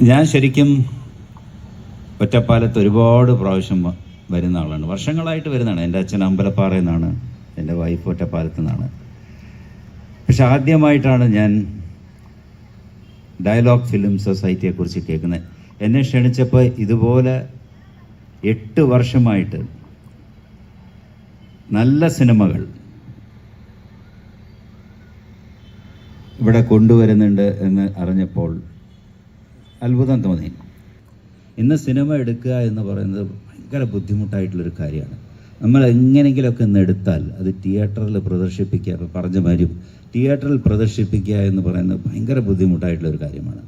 ഞാൻ ശരിക്കും ഒറ്റപ്പാലത്ത് ഒരുപാട് പ്രാവശ്യം വരുന്ന ആളാണ്. വർഷങ്ങളായിട്ട് വരുന്നതാണ്. എന്റെ അച്ഛൻ അമ്പലപ്പാറയിൽ നിന്നാണ്. എന്റെ വൈഫ് ഒറ്റപ്പാലത്ത് നിന്നാണ്. പക്ഷെ ആദ്യമായിട്ടാണ് ഞാൻ ഡയലോഗ് ഫിലിം സൊസൈറ്റിയെക്കുറിച്ച് കേൾക്കുന്നത്. എന്നെ ക്ഷണിച്ചപ്പോൾ ഇതുപോലെ എട്ട് വർഷമായിട്ട് നല്ല സിനിമകൾ ഇവിടെ കൊണ്ടുവരുന്നുണ്ട് എന്ന് അറിഞ്ഞപ്പോൾ അത്ഭുതം തോന്നി. ഇന്ന് സിനിമ എടുക്കുക എന്ന് പറയുന്നത് ഭയങ്കര ബുദ്ധിമുട്ടായിട്ടുള്ളൊരു കാര്യമാണ്. നമ്മൾ എങ്ങനെയെങ്കിലുമൊക്കെ ഒന്ന് എടുത്താൽ അത് തിയേറ്ററിൽ പ്രദർശിപ്പിക്കുക ഇപ്പോൾ പറഞ്ഞ മാതിരി തിയേറ്ററിൽ പ്രദർശിപ്പിക്കുക എന്ന് പറയുന്നത് ഭയങ്കര ബുദ്ധിമുട്ടായിട്ടുള്ളൊരു കാര്യമാണ്.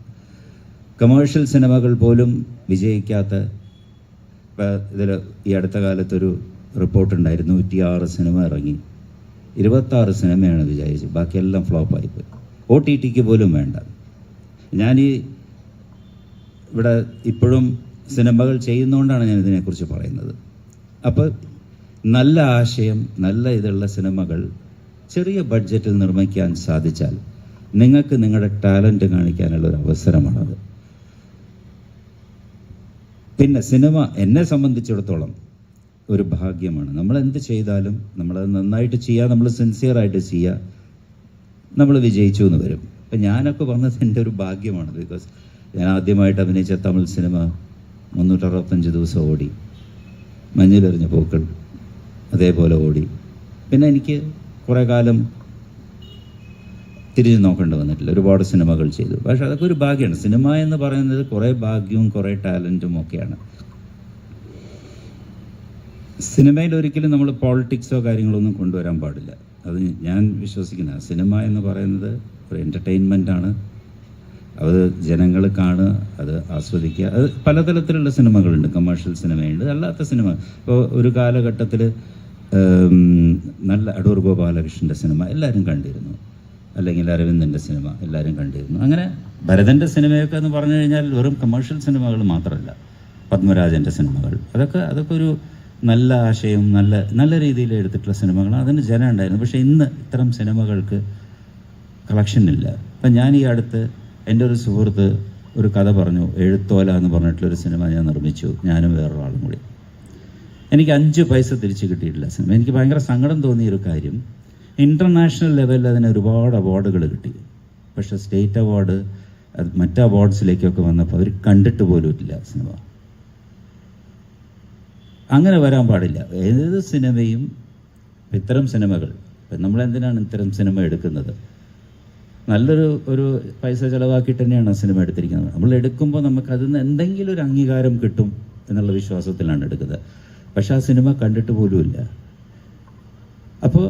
കമേഴ്ഷ്യൽ സിനിമകൾ പോലും വിജയിക്കാത്ത ഇതിൽ ഈ അടുത്ത കാലത്തൊരു റിപ്പോർട്ടുണ്ടായിരുന്നു നൂറ്റിയാറ് സിനിമ ഇറങ്ങി. ഇരുപത്താറ് സിനിമയാണ് വിജയിച്ചത്. ബാക്കിയെല്ലാം ഫ്ലോപ്പായിപ്പോയി ഒ ടി ടിക്ക് പോലും വേണ്ട. ഞാൻ ഈ ഇവിടെ ഇപ്പോഴും സിനിമകൾ ചെയ്യുന്നതുകൊണ്ടാണ് ഞാൻ ഇതിനെക്കുറിച്ച് പറയുന്നത്. അപ്പോൾ നല്ല ആശയം നല്ല ഇതുള്ള സിനിമകൾ ചെറിയ ബഡ്ജറ്റിൽ നിർമ്മിക്കാൻ സാധിച്ചാൽ നിങ്ങൾക്ക് നിങ്ങളുടെ ടാലന്റ് കാണിക്കാനുള്ള ഒരു അവസരമാണത്. പിന്നെ സിനിമ എന്നെ സംബന്ധിച്ചിടത്തോളം ഒരു ഭാഗ്യമാണ്. നമ്മൾ എന്ത് ചെയ്താലും നമ്മളത് നന്നായിട്ട് ചെയ്യുക നമ്മൾ സിൻസിയറായിട്ട് ചെയ്യുക നമ്മൾ വിജയിച്ചു എന്ന് വരും. അപ്പം ഞാനൊക്കെ പറഞ്ഞത് എന്റെ ഒരു ഭാഗ്യമാണ്. ബിക്കോസ് ഞാൻ ആദ്യമായിട്ട് അഭിനയിച്ച തമിഴ് സിനിമ മുന്നൂറ്ററുപത്തഞ്ച് ദിവസം ഓടി. മഞ്ഞിലെറിഞ്ഞ പൂക്കൾ അതേപോലെ ഓടി. പിന്നെ എനിക്ക് കുറേ കാലം തിരിഞ്ഞു നോക്കേണ്ടി വന്നിട്ടില്ല. ഒരുപാട് സിനിമകൾ ചെയ്തു. പക്ഷെ അതൊക്കെ ഒരു ഭാഗ്യമാണ് സിനിമ എന്ന് പറയുന്നത് കുറേ ഭാഗ്യവും കുറേ ടാലന്റും ഒക്കെയാണ്. സിനിമയിൽ ഒരിക്കലും നമ്മൾ പോളിറ്റിക്സോ കാര്യങ്ങളോ ഒന്നും കൊണ്ടുവരാൻ പാടില്ല. അത് ഞാൻ വിശ്വസിക്കുന്ന. സിനിമ എന്ന് പറയുന്നത് ഒരു എന്റർടൈൻമെന്റ് ആണ്. അത് ജനങ്ങൾ കാണുക അത് ആസ്വദിക്കുക. അത് പലതരത്തിലുള്ള സിനിമകളുണ്ട്. കമേഴ്ഷ്യൽ സിനിമയുണ്ട് അല്ലാത്ത സിനിമ ഇപ്പോൾ ഒരു കാലഘട്ടത്തിൽ നല്ല അടൂർ ഗോപാലകൃഷ്ണന്റെ സിനിമ എല്ലാവരും കണ്ടിരുന്നു. അല്ലെങ്കിൽ അരവിന്ദന്റെ സിനിമ എല്ലാവരും കണ്ടിരുന്നു. അങ്ങനെ ഭരതന്റെ സിനിമയൊക്കെ എന്ന് പറഞ്ഞു കഴിഞ്ഞാൽ വെറും കമേഴ്ഷ്യൽ സിനിമകൾ മാത്രമല്ല. പത്മരാജന്റെ സിനിമകൾ അതൊക്കെ അതൊക്കെ ഒരു നല്ല ആശയവും നല്ല നല്ല രീതിയിൽ എടുത്തിട്ടുള്ള സിനിമകളാണ് അതിന് ജനം ഉണ്ടായിരുന്നു. പക്ഷേ ഇന്ന് ഇത്തരം സിനിമകൾക്ക് കളക്ഷൻ ഇല്ല. അപ്പം ഞാൻ ഈ അടുത്ത് എന്റെ ഒരു സുഹൃത്ത് ഒരു കഥ പറഞ്ഞു എഴുത്തോല എന്ന് പറഞ്ഞിട്ടുള്ളൊരു സിനിമ ഞാൻ നിർമ്മിച്ചു. ഞാനും വേറൊരാളും കൂടി. എനിക്ക് അഞ്ച് പൈസ തിരിച്ച് കിട്ടിയിട്ടില്ല സിനിമ. എനിക്ക് ഭയങ്കര സങ്കടം തോന്നിയ ഒരു കാര്യം ഇന്റർനാഷണൽ ലെവലിൽ അതിന് ഒരുപാട് അവാർഡുകൾ കിട്ടി. പക്ഷേ സ്റ്റേറ്റ് അവാർഡ് അത് മറ്റ് അവാർഡ്സിലേക്കൊക്കെ വന്നപ്പോൾ അവർ കണ്ടിട്ട് പോലും ഇല്ല സിനിമ. അങ്ങനെ വരാൻ പാടില്ല. ഏത് സിനിമയും ഇത്തരം സിനിമകൾ ഇപ്പം നമ്മൾ എന്തിനാണ് ഇത്തരം സിനിമ എടുക്കുന്നത്? നല്ലൊരു ഒരു പൈസ ചിലവാക്കിയിട്ട് തന്നെയാണ് ആ സിനിമ എടുത്തിരിക്കുന്നത്. നമ്മൾ എടുക്കുമ്പോൾ നമുക്ക് അതിൽ നിന്ന് എന്തെങ്കിലും ഒരു അംഗീകാരം കിട്ടും എന്നുള്ള വിശ്വാസത്തിലാണ് എടുക്കുന്നത്. പക്ഷെ ആ സിനിമ കണ്ടിട്ട് പോലുമില്ല അപ്പോൾ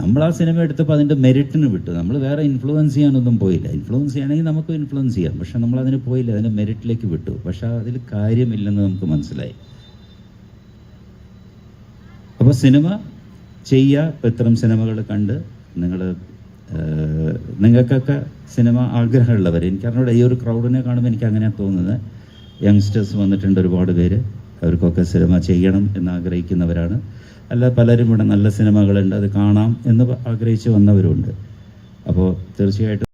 നമ്മൾ ആ സിനിമ എടുത്തപ്പോൾ അതിന്റെ മെറിറ്റിന് വിട്ടു. നമ്മൾ വേറെ ഇൻഫ്ലുവൻസ് ചെയ്യാനൊന്നും പോയില്ല. ഇൻഫ്ലുവൻസ് ചെയ്യണമെങ്കിൽ നമുക്ക് ഇൻഫ്ലുവൻസ് ചെയ്യാം. പക്ഷെ നമ്മൾ അതിന് പോയില്ല. അതിന്റെ മെറിറ്റിലേക്ക് വിട്ടു. പക്ഷെ അതിൽ കാര്യമില്ലെന്ന് നമുക്ക് മനസ്സിലായി. അപ്പോൾ സിനിമ ചെയ്യുക ഇത്തരം സിനിമകൾ കണ്ട് നിങ്ങൾ നിങ്ങൾക്കൊക്കെ സിനിമ ആഗ്രഹമുള്ളവർ എനിക്കറിഞ്ഞൂടെ ഈ ഒരു ക്രൗഡിനെ കാണുമ്പോൾ എനിക്ക് അങ്ങനെയാണ് തോന്നുന്നത്. യങ്സ്റ്റേഴ്സ് വന്നിട്ടുണ്ട് ഒരുപാട് പേര് അവർക്കൊക്കെ സിനിമ ചെയ്യണം എന്ന് ആഗ്രഹിക്കുന്നവരാണ് അല്ല പലരും ഇവിടെ നല്ല സിനിമകളുണ്ട് അത് കാണാം എന്ന് ആഗ്രഹിച്ച് വന്നവരുണ്ട്. അപ്പോൾ തീർച്ചയായിട്ടും